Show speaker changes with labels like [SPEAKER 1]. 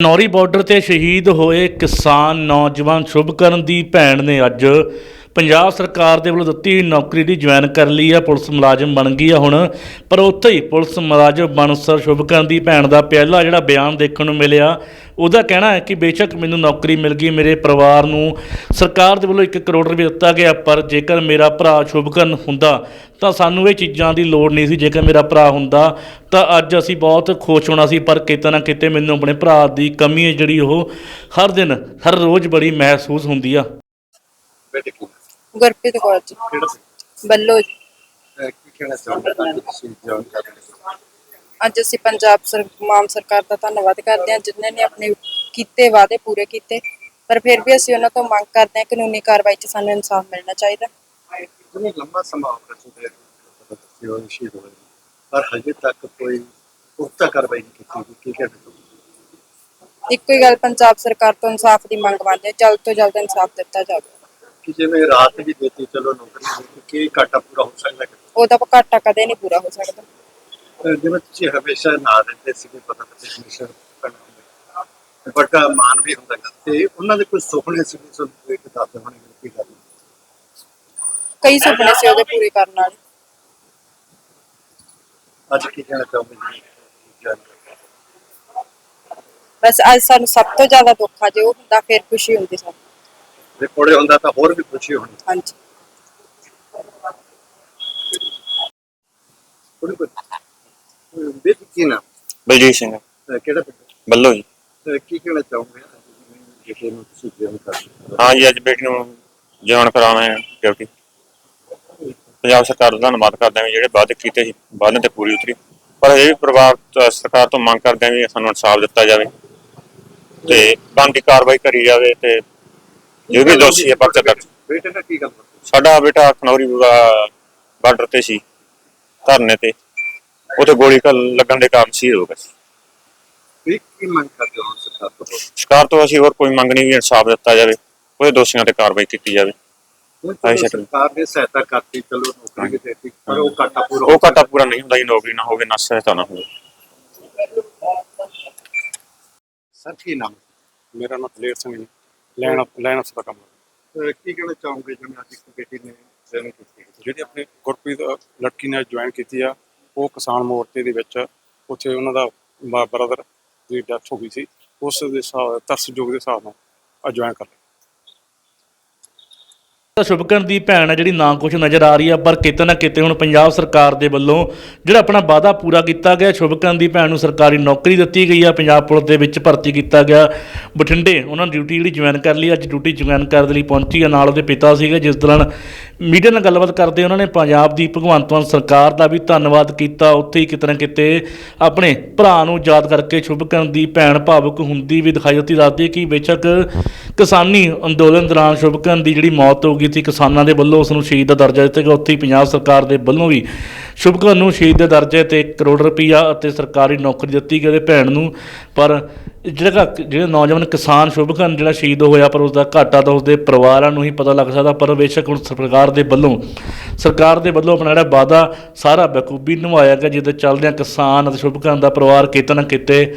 [SPEAKER 1] ਨੌਰੀ border ਤੇ ਸ਼ਹੀਦ ਹੋਏ ਕਿਸਾਨ ਨੌਜਵਾਨ ਸ਼ੁਭਕਰਨ ਦੀ ਭੈਣ ਨੇ ਅੱਜ ਪੰਜਾਬ ਸਰਕਾਰ ਦੇ ਵੱਲੋਂ ਦਿੱਤੀ ਹੋਈ ਨੌਕਰੀ ਦੀ ਜੁਆਇਨ ਕਰ ਲਈ ਆ, ਪੁਲਿਸ ਮੁਲਾਜ਼ਮ ਬਣ ਗਈ ਆ ਹੁਣ। ਪਰ ਉੱਥੇ ਹੀ ਪੁਲਿਸ ਮੁਲਾਜ਼ਮ ਬਣਸਰ ਸ਼ੁਭਕਰਨ ਦੀ ਭੈਣ ਦਾ ਪਹਿਲਾ ਜਿਹੜਾ ਬਿਆਨ ਦੇਖਣ ਨੂੰ ਮਿਲਿਆ, ਉਹਦਾ ਕਹਿਣਾ ਹੈ ਕਿ ਬੇਸ਼ੱਕ ਮੈਨੂੰ ਨੌਕਰੀ ਮਿਲ ਗਈ, ਮੇਰੇ ਪਰਿਵਾਰ ਨੂੰ ਸਰਕਾਰ ਦੇ ਵੱਲੋਂ 1 ਕਰੋੜ ਰੁਪਏ ਦਿੱਤਾ ਗਿਆ, ਪਰ ਜੇਕਰ ਮੇਰਾ ਭਰਾ ਸ਼ੁਭਕਰਨ ਹੁੰਦਾ, ਤਾਂ ਸਾਨੂੰ ਇਹ ਚੀਜ਼ਾਂ ਦੀ ਲੋੜ ਨਹੀਂ ਸੀ, ਜੇਕਰ ਮੇਰਾ ਭਰਾ ਹੁੰਦਾ, ਤਾਂ ਅੱਜ ਅਸੀਂ ਬਹੁਤ ਖੁਸ਼ ਹੋਣਾ ਸੀ, ਪਰ ਕਿਤੇ ਨਾ ਕਿਤੇ ਮੈਨੂੰ ਆਪਣੇ ਭਰਾ ਦੀ ਕਮੀ ਹੈ ਜਿਹੜੀ ਉਹ ਹਰ ਦਿਨ, ਹਰ ਰੋਜ਼ ਬੜੀ ਮਹਿਸੂਸ ਹੁੰਦੀ ਆ।
[SPEAKER 2] ਬੇਟੇ
[SPEAKER 3] ਗੁਰਪ੍ਰੀਤ ਕੌਰ ਜੀ।
[SPEAKER 2] ਕਿਹੜਾ
[SPEAKER 3] ਬੱਲੋ ਜੀ।
[SPEAKER 2] ਅਹ ਕੀ ਕਹਿਣਾ ਚਾਹੁੰਦੇ ਹੋ? ਕਿ ਤੁਸੀਂ ਜੌਨ ਕਰ ਰਹੇ ਹੋ।
[SPEAKER 3] ਅੱਜ ਅਸੀਂ ਪੰਜਾਬ ਸਰ ਸਰਕਾਰ ਦਾ ਧੰਨਵਾਦ ਕਰਦੇ ਹਾਂ ਜਿਨ੍ਹਾਂ ਨੇ ਆਪਣੇ ਕੀਤੇ ਵਾਅਦੇ ਪੂਰੇ ਕੀਤੇ। ਪਰ ਫਿਰ ਵੀ ਅਸੀਂ ਉਹਨਾਂ ਤੋਂ ਮੰਗ ਕਰਦੇ ਹਾਂ ਕਾਨੂੰਨੀ ਕਾਰਵਾਈ 'ਚ ਸਾਨੂੰ ਇਨਸਾਫ ਮਿਲਣਾ ਚਾਹੀਦਾ।
[SPEAKER 2] ਜਿਵੇਂ ਲੰਮਾ ਸਮਾਂ ਹੋ ਰਿਹਾ ਤੁਹਾਡੇ ਬੱਚੇ ਹੋਏ ਸ਼ਹੀਦ ਹੋਏ ਪਰ ਹਜੇ ਤੱਕ ਕੋਈ ਪੁਖਤਾ ਕਾਰਵਾਈ ਨਹੀਂ ਕੀਤੀ ਗਈ ਕੀ ਕਹਿਣਾ ਚਾਹੁੰਦੇ
[SPEAKER 3] ਇੱਕੋ ਹੀ ਗੱਲ ਪੰਜਾਬ ਸਰਕਾਰ ਤੋਂ ਇਨਸਾਫ ਦੀ ਮੰਗ ਮੰਨਦੇ ਜਲਦ ਤੋਂ ਜਲਦ ਇਨਸਾਫ ਦਿੱਤਾ ਜਾਵੇ।
[SPEAKER 2] ਕਿ ਜਿਵੇਂ ਰਾਤ ਵੀ ਦਿੱਤੀ ਚਲੋ ਨੌਕਰੀ ਦਿੱਤੀ ਕੀ ਘਾਟਾ ਪੂਰਾ ਹੋ ਸਕਦਾ
[SPEAKER 3] ਉਹਦਾ ਘਾਟਾ ਕਦੇ ਨਹੀਂ ਪੂਰਾ ਹੋ ਸਕਦਾ।
[SPEAKER 2] ਅਹ ਜਿਵੇਂ ਤੁਸੀਂ ਹਮੇਸ਼ਾ ਨਾ ਦਿੰਦੇ ਸੀਗੇ ਪਤਾ ਤੇ ਕਮਿਸ਼ਨ ਕਰਨਾ ਬਟ ਮਾਨ ਵੀ ਹੁੰਦਾ ਗਾ ਤੇ ਉਹਨਾਂ ਦੇ ਕੋਈ ਸੁਪਨੇ ਸੀ ਤੁਹਾਨੂੰ ਇੱਕ ਦੱਸਦੇ ਹੋਣੇ ਕੀ ਗੱਲ
[SPEAKER 3] ਕਈ ਸੁਪਨੇ ਸੀ ਉਹਦੇ ਪੂਰੇ ਕਰਨ ਵਾਲੇ।
[SPEAKER 2] ਅੱਜ ਕੀ ਕਹਿਣਾ ਚਾਹੁੰਦੇ ਜੀ?
[SPEAKER 3] ਬਸ ਅੱਜ ਸਾਨੂੰ ਸਭ ਤੋਂ ਜ਼ਿਆਦਾ ਦੁੱਖ ਆ ਜੇ ਉਹ ਹੁੰਦਾ ਫਿਰ ਖੁਸ਼ੀ ਹੁੰਦੀ ਸਾਨੂੰ।
[SPEAKER 2] ਜੇ ਕੋੜੇ ਹੁੰਦਾ ਤਾਂ ਹੋਰ ਵੀ ਖੁਸ਼ੀ ਹੋਣੀ।
[SPEAKER 3] ਹਾਂਜੀ।
[SPEAKER 2] ਥੋੜੀ ਕੋਈ ਬੇਟ ਕੀ ਨਾ
[SPEAKER 4] ਬਲਜੀਤ ਸਿੰਘ।
[SPEAKER 2] ਕਿਹੜਾ ਪਿੰਡ?
[SPEAKER 4] ਬੱਲੋ ਜੀ।
[SPEAKER 2] ਅਹ ਕੀ ਕਹਿਣਾ ਚਾਹੋਗੇ? ਜਿਹੜੇ ਨੂੰ ਤੁਸੀਂ ਜੇਮ ਕਰ
[SPEAKER 4] ਹਾਂ। ਜੀ ਅੱਜ ਬੇਟੀ ਨੂੰ ਜਵਾਨ ਕਰਾਉਣਾ ਹੈ ਡਿਊਟੀ। ਪੰਜਾਬ ਸਰਕਾਰ ਦਾ ਧੰਨਵਾਦ ਕਰਦੇ ਹਾਂ ਵੀ ਜਿਹੜੇ ਵਾਅਦੇ ਕੀਤੇ ਸੀ ਵਾਅਦੇ ਤੇ ਪੂਰੀ ਉਤਰੀ। ਪਰ ਇਹ ਵੀ ਪਰਿਵਾਰ ਤੋਂ- ਸਰਕਾਰ ਤੋਂ ਮੰਗ ਕਰਦੇ ਹਾਂ ਵੀ ਸਾਨੂੰ ਇਨਸਾਫ ਦਿੱਤਾ ਜਾਵੇ ਤੇ ਬਣਦੀ ਕਾਰਵਾਈ ਕਰੀ ਜਾਵੇ ਤੇ ਜੋ ਵੀ ਦੋਸ਼ੀ ਹੈ ਪਰਚਾ ਦਰਜ।
[SPEAKER 2] ਬੇਟੇ ਨਾਲ ਕੀ ਗੱਲ ਹੋਈ?
[SPEAKER 4] ਸਾਡਾ ਬੇਟਾ ਖਨੌਰੀ ਬਾਰਡਰ ਤੇ ਸੀ ਧਰਨੇ ਤੇ। ਉਥੇ ਗੋਲੀ ਲੱਗਣ ਦੇ ਕਾਰਨ ਸ਼ਹੀਦ ਹੋ ਗਿਆ ਸੀ।
[SPEAKER 2] ਕੀ ਮੰਗ ਕਰਦੇ ਹੋ ਸਰਕਾਰ ਤੋਂ?
[SPEAKER 4] ਸਰਕਾਰ ਤੋਂ ਅਸੀਂ ਹੋਰ ਕੋਈ ਮੰਗ ਨਹੀਂ ਵੀ ਇਨਸਾਫ ਦਿੱਤਾ ਜਾਵੇ ਉਹਦੇ ਦੋਸ਼ੀਆਂ ਤੇ ਕਾਰਵਾਈ ਕੀਤੀ ਜਾਵੇ।
[SPEAKER 2] ਸਰਕਾਰ ਨੇ ਸਹਾਇਤਾ ਕਰਤੀ ਚਲੋ ਨੌਕਰੀ ਵੀ ਦੇਤੀ ਪਰ ਉਹ ਘਾਟਾ ਪੂਰਾ
[SPEAKER 4] ਉਹ ਘਾਟਾ ਪੂਰਾ ਨਹੀਂ ਹੁੰਦਾ ਜੀ ਨੌਕਰੀ ਨਾ ਹੋਵੇ ਨਾ ਸਹਾਇਤਾ ਨਾ ਹੋਵੇ।
[SPEAKER 2] ਸਰ ਕੀ ਨਾਮ?
[SPEAKER 5] ਮੇਰਾ ਨਾਮ ਦਲੇਰ ਸਿੰਘ ਜੀ। ਲੈਣ ਲੈਣ ਅਫਸਰ ਦਾ ਕੰਮ
[SPEAKER 2] ਕੀ ਕਹਿਣਾ ਚਾਹੋਗੇ ਜਿਵੇਂ ਅੱਜ ਇੱਕ ਬੇਟੀ ਨੇ ਜਨਮ ਕੀਤੀ
[SPEAKER 5] ਜਿਹੜੀ ਆਪਣੀ ਗੁਰਪ੍ਰੀਤ ਲੜਕੀ ਨੇ ਜੁਆਇਨ ਕੀਤੀ ਆ ਉਹ ਕਿਸਾਨ ਮੋਰਚੇ ਦੇ ਵਿੱਚ ਉੱਥੇ ਉਹਨਾਂ ਦਾ ਬ੍ਰਦਰ ਦੀ ਡੈਥ ਹੋ ਗਈ ਸੀ। ਉਸ ਦੇ ਹਿਸਾਬ ਤਰਸਯੋਗ ਦੇ ਹਿਸਾਬ ਨਾਲ ਜੁਆਇਨ ਕਰ
[SPEAKER 1] ਸ਼ੁਭਕਰਨ ਦੀ ਭੈਣ ਹੈ ਜਿਹੜੀ ਨਾ ਕੁਛ ਨਜ਼ਰ ਆ ਰਹੀ ਆ, ਪਰ ਕਿਤੇ ਨਾ ਕਿਤੇ ਹੁਣ ਪੰਜਾਬ ਸਰਕਾਰ ਦੇ ਵੱਲੋਂ ਜਿਹੜਾ ਆਪਣਾ ਵਾਅਦਾ ਪੂਰਾ ਕੀਤਾ ਗਿਆ, ਸ਼ੁਭਕਰਨ ਦੀ ਭੈਣ ਨੂੰ ਸਰਕਾਰੀ ਨੌਕਰੀ ਦਿੱਤੀ ਗਈ ਆ, ਪੰਜਾਬ ਪੁਲਿਸ ਦੇ ਵਿੱਚ ਭਰਤੀ ਕੀਤਾ ਗਿਆ। ਬਠਿੰਡੇ ਉਹਨਾਂ ਨੇ ਡਿਊਟੀ ਜਿਹੜੀ ਜੁਆਇਨ ਕਰ ਲਈ, ਅੱਜ ਡਿਊਟੀ ਜੁਆਇਨ ਕਰਨ ਦੇ ਲਈ ਪਹੁੰਚੀ ਆ, ਨਾਲ ਉਹਦੇ ਪਿਤਾ ਸੀਗੇ, ਜਿਸ ਦੌਰਾਨ ਮੀਡੀਆ ਨਾਲ ਗੱਲਬਾਤ ਕਰਦੇ ਉਹਨਾਂ ਨੇ ਪੰਜਾਬ ਦੀ ਭਗਵੰਤ ਮਾਨ ਸਰਕਾਰ ਦਾ ਵੀ ਧੰਨਵਾਦ ਕੀਤਾ। ਉੱਥੇ ਹੀ ਕਿਤੇ ਨਾ ਕਿਤੇ ਆਪਣੇ ਭਰਾ ਨੂੰ ਯਾਦ ਕਰਕੇ ਸ਼ੁਭਕਰਨ ਦੀ ਭੈਣ ਭਾਵੁਕ ਹੁੰਦੀ ਵੀ ਦਿਖਾਈ ਦਿੱਤੀ। ਦੱਸਦੀ ਕਿ ਬੇਸ਼ੱਕ ਕਿਸਾਨੀ ਅੰਦੋਲਨ ਦੌਰਾਨ ਸ਼ੁਭਕਰਨ ਦੀ ਜਿਹੜੀ ਮੌਤ ਹੋ ਗਈ ਸੀ ਕਿਸਾਨਾਂ ਦੇ ਵੱਲੋਂ ਉਸ ਨੂੰ ਸ਼ਹੀਦ ਦਾ ਦਰਜਾ ਦਿੱਤਾ ਗਿਆ। ਉੱਥੇ ਹੀ ਪੰਜਾਬ ਸਰਕਾਰ ਦੇ ਵੱਲੋਂ ਵੀ ਸ਼ੁਭਕਰਨ ਨੂੰ ਸ਼ਹੀਦ ਦੇ ਦਰਜੇ ਤੇ 1 ਕਰੋੜ ਰੁਪਈਆ ਅਤੇ ਸਰਕਾਰੀ ਨੌਕਰੀ ਦਿੱਤੀ ਗਈ ਉਹਦੇ ਭੈਣ ਨੂੰ। ਪਰ ਜਿਹੜਾ ਜਿਹੜੇ ਨੌਜਵਾਨ ਕਿਸਾਨ ਸ਼ੁਭਕਰਨ ਜਿਹੜਾ ਸ਼ਹੀਦ ਹੋਇਆ, ਪਰ ਉਸ ਦਾ ਘਾਟਾ ਤਾਂ ਉਸਦੇ ਪਰਿਵਾਰਾਂ ਨੂੰ ਹੀ ਪਤਾ ਲੱਗ ਸਕਦਾ, ਪਰ ਬੇਸ਼ੱਕ ਹੁਣ ਸਰਕਾਰ ਦੇ ਵੱਲੋਂ, ਸਰਕਾਰ ਦੇ ਵੱਲੋਂ ਆਪਣਾ ਜਿਹੜਾ ਵਾਅਦਾ ਸਾਰਾ ਬਖੂਬੀ ਨਿਭਾਇਆ ਗਿਆ, ਜਿਹਦੇ ਚੱਲਦਿਆਂ ਕਿਸਾਨ ਅਤੇ ਸ਼ੁਭਕਰਨ ਦਾ ਪਰਿਵਾਰ ਕਿਤੇ ਨਾ ਕਿਤੇ